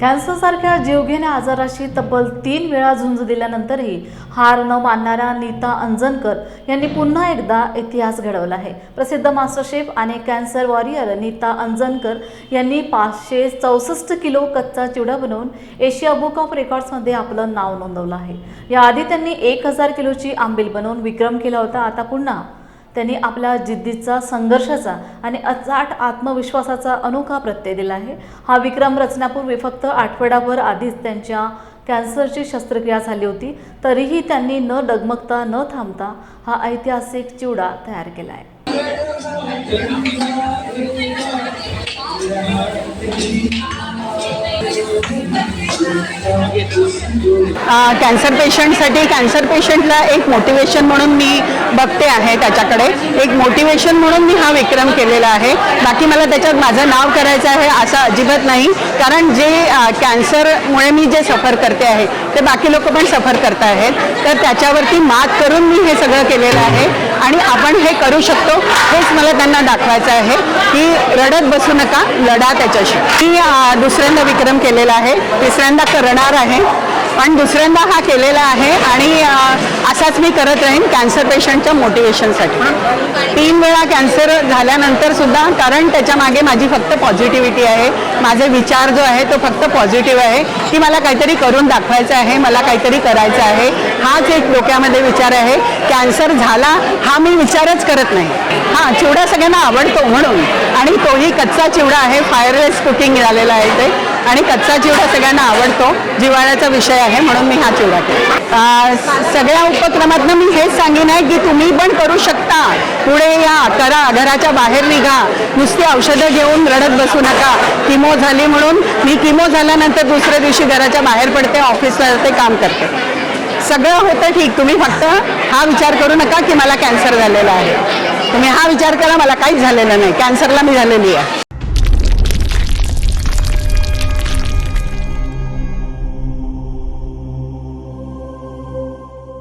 कॅन्सरसारख्या जीवघेण्या आजाराशी तब्बल तीन वेळा झुंज दिल्यानंतरही हार न मानणाऱ्या नीता अंजनकर यांनी पुन्हा एकदा इतिहास घडवला आहे. प्रसिद्ध मास्टर शेफ आणि कॅन्सर वॉरियर नीता अंजनकर यांनी पाचशे चौसष्ट किलो कच्चा चिवडा बनवून एशिया बुक ऑफ रेकॉर्ड्समध्ये आपलं नाव नोंदवलं आहे. याआधी त्यांनी एक हजार किलोची आंबील बनवून विक्रम केला होता. आता पुन्हा त्यांनी आपल्या जिद्दीचा संघर्षाचा आणि अचाट आत्मविश्वासाचा अनोखा प्रत्यय दिला आहे. हा विक्रम रचण्यापूर्वी फक्त आठवड्याभर आधीच त्यांच्या कॅन्सरची शस्त्रक्रिया झाली होती तरीही त्यांनी न डगमगता न थांबता हा ऐतिहासिक चिवडा तयार केला आहे. कॅन्सर पेशंटसाठी कॅन्सर पेशंटला एक मोटिवेशन म्हणून मी बघते आहे त्याच्याकडे. एक मोटिवेशन म्हणून मी हा विक्रम केलेला आहे. बाकी मला त्याच्यात माझं नाव करायचं आहे असं अजिबात नाही. कारण जे कॅन्सरमुळे मी जे सफर करते आहे ते बाकी लोक पण सफर करत आहेत तर त्याच्यावरती मात करून मी हे सगळं केलेलं आहे. आणि आपण हे करू शकतो हेच मला त्यांना दाखवायचं आहे की रडत बसू नका लढा त्याच्याशी. मी दुसऱ्यांदा विक्रम केलेला आहे तिसऱ्यांदा करणार आहे पण दुसऱ्यांदा हा केलेला आहे आणि असाच मी करत राहीन कॅन्सर पेशंटच्या मोटिवेशनसाठी तीन वेळा कॅन्सर झाल्यानंतर सुद्धा कारण त्याच्यामागे माझी फक्त पॉझिटिव्हिटी आहे. माझे विचार जो आहे तो फक्त पॉझिटिव्ह आहे. की मला काहीतरी करून दाखवायचं आहे मला काहीतरी करायचं आहे. हाच एक डोक्यामध्ये विचार आहे. कॅन्सर झाला हा मी विचारच करत नाही. हां चिवडा सगळ्यांना आवडतो म्हणून. आणि तोही कच्चा चिवडा आहे. फायरलेस कुकिंग झालेला आहे ते आणि कच्चा चिवडा सगळ्यांना आवडतो. जिव्हाळ्याचा विषय आहे म्हणून मी हा चिवडा केला सगळ्या उपक्रमातनं मी हेच सांगेन आहे की तुम्ही पण करू शकता. पुढे या करा घराच्या बाहेर निघा. नुसती औषधं घेऊन रडत बसू नका. किमो झाली म्हणून मी किमो झाल्यानंतर दुसऱ्या दिवशी घराच्या बाहेर पडते ऑफिसला जाते काम करते. सगळं होतं ठीक तुम्ही फक्त हा विचार करू नका की मला कॅन्सर झालेला आहे. तुम्ही हा विचार करा मला काहीच झालेलं नाही. कॅन्सरला मी झालेली आहे.